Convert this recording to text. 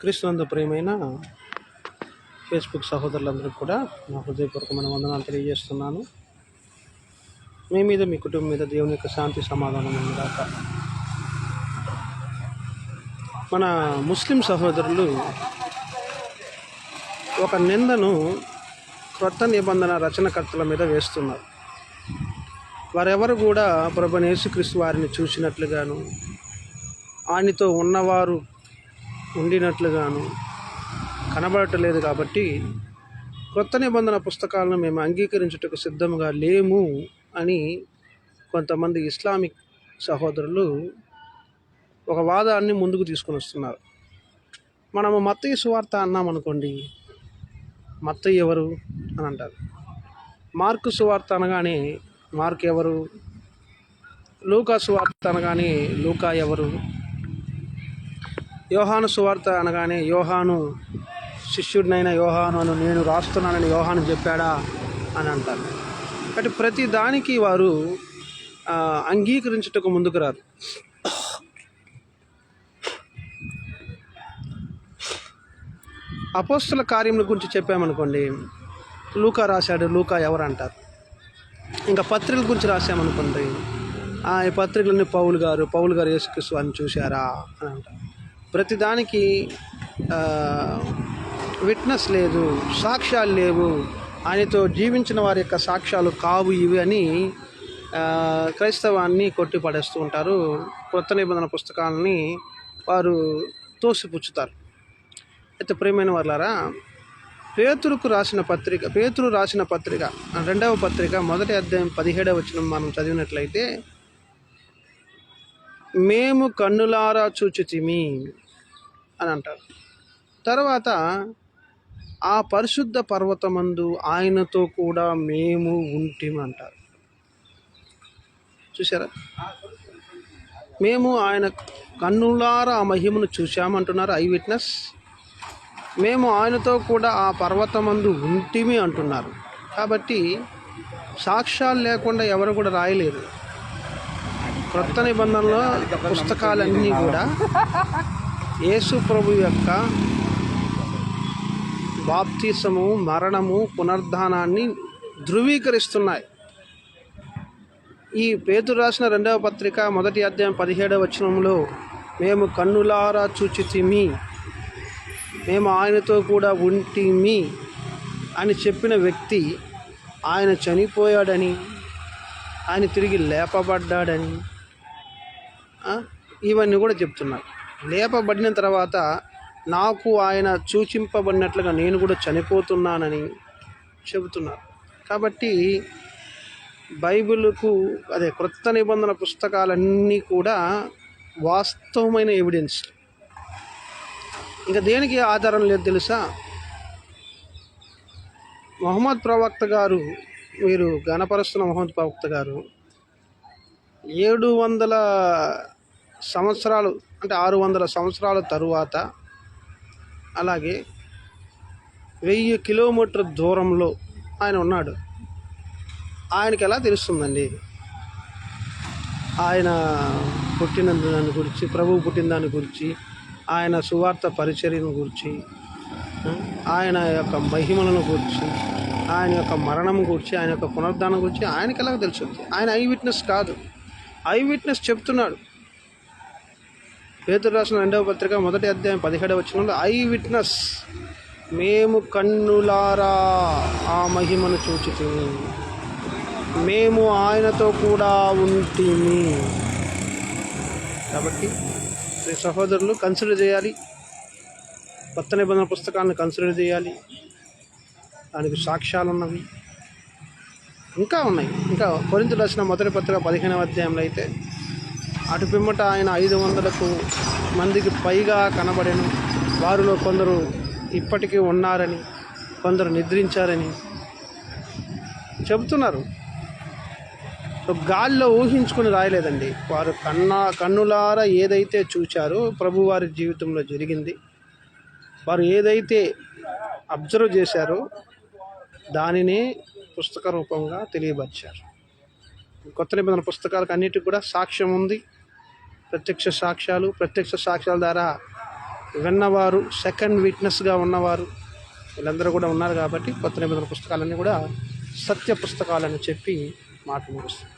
క్రీస్తునందు ప్రియమైన ఫేస్బుక్ సహోదరులందరికీ కూడా నా హృదయపూర్వకమైన వందనాలు తెలియజేస్తున్నాను. మీ మీద మీ కుటుంబం మీద దేవుని యొక్క శాంతి సమాధానం ఉందాక మన ముస్లిం సహోదరులు ఒక నిందను క్రొత్త నిబంధన రచనకర్తల మీద వేస్తున్నారు. వారెవరు కూడా ప్రభు యేసుక్రీస్తు వారిని చూసినట్లుగాను ఆయనతో ఉన్నవారు ఉండినట్లుగాను కనబడటలేదు కాబట్టి క్రొత్త నిబంధన పుస్తకాలను మేము అంగీకరించుటకు సిద్ధంగా లేము అని కొంతమంది ఇస్లామిక్ సహోదరులు ఒక వాదాన్ని ముందుకు తీసుకొని వస్తున్నారు. మనము మత్తయ్య సువార్త అన్నామనుకోండి మత్తయ్య ఎవరు అని అంటారు. మార్కు సువార్త అనగానే మార్క్ ఎవరు? లూకా సువార్త అనగానే లూకా ఎవరు? యోహాను సువార్త అనగానే యోహాను శిష్యుడినైన యోహాను అను నేను రాస్తున్నానని యోహాను చెప్పాడా అని అంటారు. కాబట్టి ప్రతి దానికి వారు అంగీకరించుటకు ముందుకు రారు. అపోస్తుల కార్యముల గురించి చెప్పామనుకోండి లూకా రాశాడు లూకా ఎవరు అంటారు? ఇంకా పత్రికల గురించి రాశామనుకోండి ఆ ఈ పత్రికలన్నీ పౌలు గారు పౌలు గారు యేసుక్రీస్తు అని చూశారా అని అంటారు. ప్రతిదానికి విట్నెస్ లేదు సాక్ష్యాలు లేవు. ఆయనతో జీవించిన వారి యొక్క సాక్ష్యాలు కావు ఇవి అని క్రైస్తవాన్ని కొట్టిపడేస్తూ ఉంటారు. కొత్త నిబంధన పుస్తకాలని వారు తోసిపుచ్చుతారు. అయితే ప్రియమైన వాళ్ళారా పేతురుకు రాసిన పత్రిక పేతురు రాసిన పత్రిక రెండవ పత్రిక మొదటి అధ్యాయం పదిహేడవ వచనం మనం చదివినట్లయితే మేము కన్నులారా చూచితిమి అని అంటారు. తర్వాత ఆ పరిశుద్ధ పర్వతమందు ఆయనతో కూడా మేము ఉంటిమి అంటారు. చూసారా మేము ఆయన కన్నులారా ఆ మహిమను చూశామంటున్నారు ఐ విట్నెస్. మేము ఆయనతో కూడా ఆ పర్వతమందు ఉంటిమి అంటున్నారు. కాబట్టి సాక్ష్యాలు లేకుండా ఎవరు కూడా రాయలేరు. క్రొత్త నిబంధనలో పుస్తకాలన్నీ కూడా యేసు ప్రభు యొక్క బాప్తీసము మరణము పునర్ధానాన్ని ధృవీకరిస్తున్నాయి. ఈ పేతురు రాసిన రెండవ పత్రిక మొదటి అధ్యాయం పదిహేడవ వచనంలో మేము కన్నులారా చూచితిమి మేము ఆయనతో కూడా ఉంటిమి అని చెప్పిన వ్యక్తి ఆయన చనిపోయాడని ఆయన తిరిగి లేపబడ్డాడని ఇవన్నీ కూడా చెప్తున్నారు. లేపబడిన తర్వాత నాకు ఆయన సూచింపబడినట్లుగా నేను కూడా చనిపోతున్నానని చెబుతున్నారు. కాబట్టి బైబిల్కు అదే క్రొత్త నిబంధన పుస్తకాలన్నీ కూడా వాస్తవమైన ఎవిడెన్స్ ఇంకా దేనికి ఆధారం లేదు తెలుసా? మొహమ్మద్ ప్రవక్త గారు మీరు గణపరుస్తున్న మొహమ్మద్ ప్రవక్త గారు ఏడు వందల సంవత్సరాలు అంటే ఆరు వందల సంవత్సరాల తరువాత అలాగే వెయ్యి కిలోమీటర్ దూరంలో ఆయన ఉన్నాడు. ఆయనకి ఎలా తెలుస్తుందండి? ఆయన పుట్టిన దాని గురించి ప్రభువు పుట్టిన దాని గురించి ఆయన సువార్త పరిచర్యను గురించి ఆయన యొక్క మహిమలను గురించి ఆయన యొక్క మరణం గురించి ఆయన యొక్క పునరుద్ధానం గురించి ఆయనకి ఎలా తెలుస్తుంది? ఆయన ఐ విట్నెస్ కాదు. ఐ విట్నెస్ చెప్తున్నాడు. పేతురు రాసిన రెండవ పత్రిక మొదటి అధ్యాయం పదిహేడవ వచనంలో ఐ విట్నెస్ మేము కన్నులారా ఆ మహిమను చూచితే మేము ఆయనతో కూడా ఉంటిమి. కాబట్టి సహోదరులు కన్సిడర్ చేయాలి. కొత్త నిబంధన పుస్తకాన్ని కన్సిడర్ చేయాలి. దానికి సాక్ష్యాలు ఉన్నవి. ఇంకా ఉన్నాయి. ఇంకా కొరింత రాసిన మొదటి పత్రిక పదిహేనవ అధ్యాయంలో అయితే అటు పిమ్మట ఆయన ఐదు వందలకు మందికి పైగా కనబడెను. వారిలో కొందరు ఇప్పటికీ ఉన్నారని కొందరు నిద్రించారని చెబుతున్నారు. గాల్లో ఊహించుకుని రాయలేదండి. వారు కన్నా కన్నులారా ఏదైతే చూచారో ప్రభువారి జీవితంలో జరిగింది. వారు ఏదైతే అబ్జర్వ్ చేశారో దానినే పుస్తక రూపంగా తెలియపరిచారు. కొత్త నిబంధన పుస్తకాలకు అన్నిటికి కూడా సాక్ష్యం ఉంది. ప్రత్యక్ష సాక్ష్యాలు ప్రత్యక్ష సాక్ష్యాల ద్వారా విన్నవారు సెకండ్ విట్నెస్గా ఉన్నవారు వీళ్ళందరూ కూడా ఉన్నారు కాబట్టి కొత్త నిబంధన పుస్తకాలన్నీ కూడా సత్య పుస్తకాలని చెప్పి మాట ముగుస్తుంది.